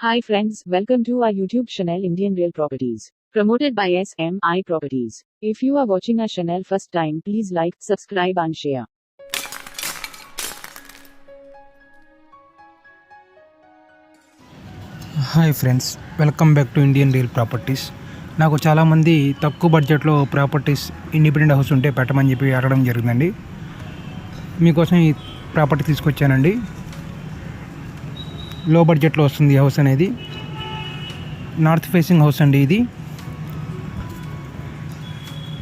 Hi friends, welcome to our YouTube channel Indian Real Properties. Promoted by SMI Properties. If you are watching our channel first time, please like, subscribe and share. Hi friends welcome back to Indian real properties నాకు చాలామంది తక్కువ బడ్జెట్లో properties independent house ఉంటే పెట్టమని చెప్పి అడగడం జరిగిందండి మీకోసం ఈ ప్రాపర్టీ తీసుకొచ్చానండి లో బడ్జెట్లో వస్తుంది హౌస్ అనేది. నార్త్ ఫేసింగ్ హౌస్ అండి ఇది.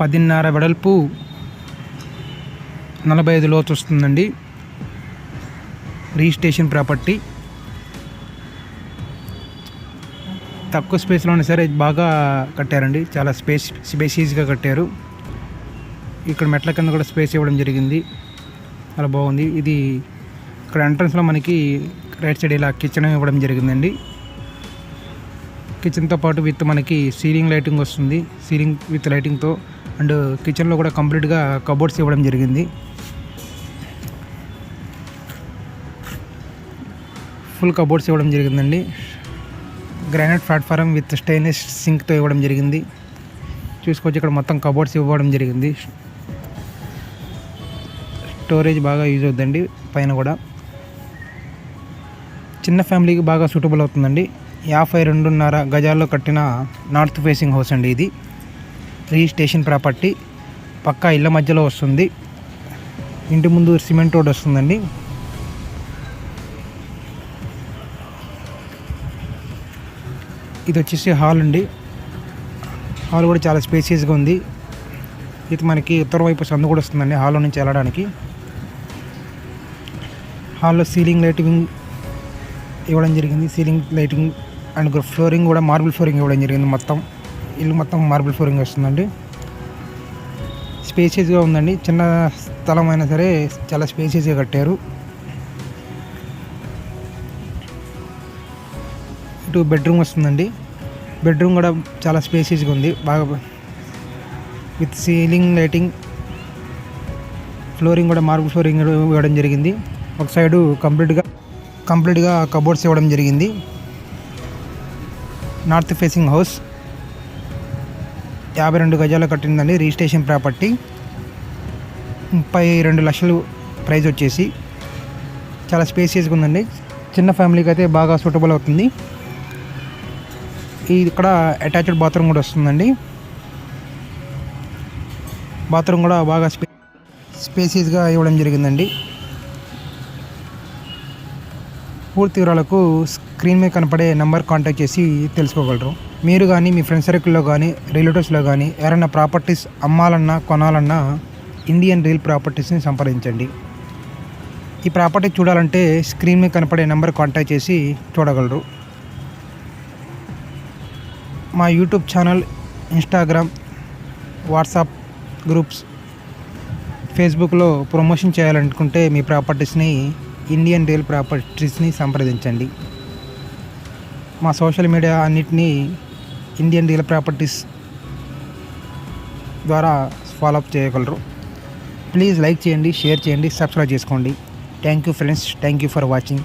పదిన్నర వెడల్పు నలభై ఐదు లోతు వస్తుందండి. రిజిస్ట్రేషన్ ప్రాపర్టీ తక్కువ స్పేస్లోనే సరే బాగా కట్టారండి. చాలా స్పేస్ స్పేసీస్గా కట్టారు. ఇక్కడ మెట్ల కింద కూడా స్పేస్ ఇవ్వడం జరిగింది. చాలా బాగుంది. ఇది ఇక్కడ ఎంట్రన్స్లో మనకి రైట్ సైడ్ ఇలా కిచెన్ ఇవ్వడం జరిగిందండి. కిచెన్తో పాటు విత్ మనకి సీలింగ్ లైటింగ్ వస్తుంది. సీలింగ్ విత్ లైటింగ్తో అండ్ కిచెన్లో కూడా కంప్లీట్గా కబోర్డ్స్ ఇవ్వడం జరిగింది. ఫుల్ కబోర్డ్స్ ఇవ్వడం జరిగిందండి. గ్రానైట్ ప్లాట్ఫారం విత్ స్టెయిన్లెస్ సింక్తో ఇవ్వడం జరిగింది. చూసుకోవచ్చు ఇక్కడ మొత్తం కబోర్డ్స్ ఇవ్వడం జరిగింది. స్టోరేజ్ బాగా యూజ్ అవుతుందండి పైన కూడా. చిన్న ఫ్యామిలీకి బాగా సూటబుల్ అవుతుందండి. యాభై రెండున్నర గజాల్లో కట్టిన నార్త్ ఫేసింగ్ హౌస్ అండి ఇది. రిజిస్ట్రేషన్ ప్రాపర్టీ పక్కా ఇళ్ళ మధ్యలో వస్తుంది. ఇంటి ముందు సిమెంట్ రోడ్ వస్తుందండి. ఇది వచ్చేసి హాల్ అండి. హాల్ కూడా చాలా స్పేసియస్గా ఉంది. ఇది మనకి ఉత్తర వైపు సందు కూడా వస్తుందండి హాల్లో నుంచి వెళ్ళడానికి. హాల్లో సీలింగ్ లైటింగ్ ఇవ్వడం జరిగింది. సీలింగ్ లైటింగ్ అండ్ ఫ్లోరింగ్ కూడా మార్బుల్ ఫ్లోరింగ్ ఇవ్వడం జరిగింది మొత్తం. ఇల్లు మొత్తం మార్బుల్ ఫ్లోరింగ్ వస్తుందండి. స్పేసియస్గా ఉందండి. చిన్న స్థలం అయినా సరే చాలా స్పేసియస్గా కట్టారు. ఇటు బెడ్రూమ్ వస్తుందండి. బెడ్రూమ్ కూడా చాలా స్పేసియస్గా ఉంది. బాగా విత్ సీలింగ్ లైటింగ్ ఫ్లోరింగ్ కూడా మార్బుల్ ఫ్లోరింగ్ ఇవ్వడం జరిగింది. ఒక సైడు కంప్లీట్గా కంప్లీట్గా కబోర్డ్స్ ఇవ్వడం జరిగింది. నార్త్ ఫేసింగ్ హౌస్ యాభై రెండు గజాలు కట్టిందండి రిజిస్ట్రేషన్ ప్రాపర్టీ ముప్పై రెండు లక్షలు ప్రైస్ వచ్చేసి. చాలా స్పేసియస్గా ఉందండి. చిన్న ఫ్యామిలీకి అయితే బాగా సూటబుల్ అవుతుంది. ఇది ఇక్కడ అటాచ్డ్ బాత్రూమ్ కూడా వస్తుందండి. బాత్రూమ్ కూడా బాగా స్పే స్పేసియస్గా ఇవ్వడం జరిగిందండి. పూర్తి వివరాలకు స్క్రీన్ మీద కనపడే నెంబర్ కాంటాక్ట్ చేసి తెలుసుకోగలరు. మీరు కానీ మీ ఫ్రెండ్ సర్కిల్లో కానీ రిలేటివ్స్లో కానీ ఎవరైనా ప్రాపర్టీస్ అమ్మాలన్నా కొనాలన్నా ఇండియన్ రియల్ ప్రాపర్టీస్ని సంప్రదించండి. ఈ ప్రాపర్టీ చూడాలంటే స్క్రీన్ మీద కనపడే నెంబర్ కాంటాక్ట్ చేసి చూడగలరు. మా YouTube channel Instagram WhatsApp groups ఫేస్బుక్లో ప్రమోషన్ చేయాలనుకుంటే మీ ప్రాపర్టీస్ని ఇండియన్ రియల్ ప్రాపర్టీస్ని సంప్రదించండి. మా సోషల్ మీడియా అన్నిటినీ ఇండియన్ రియల్ ప్రాపర్టీస్ ద్వారా ఫాలోఅప్ చేయగలరు. ప్లీజ్ లైక్ చేయండి షేర్ చేయండి సబ్స్క్రైబ్ చేసుకోండి. Thank you friends thank you for watching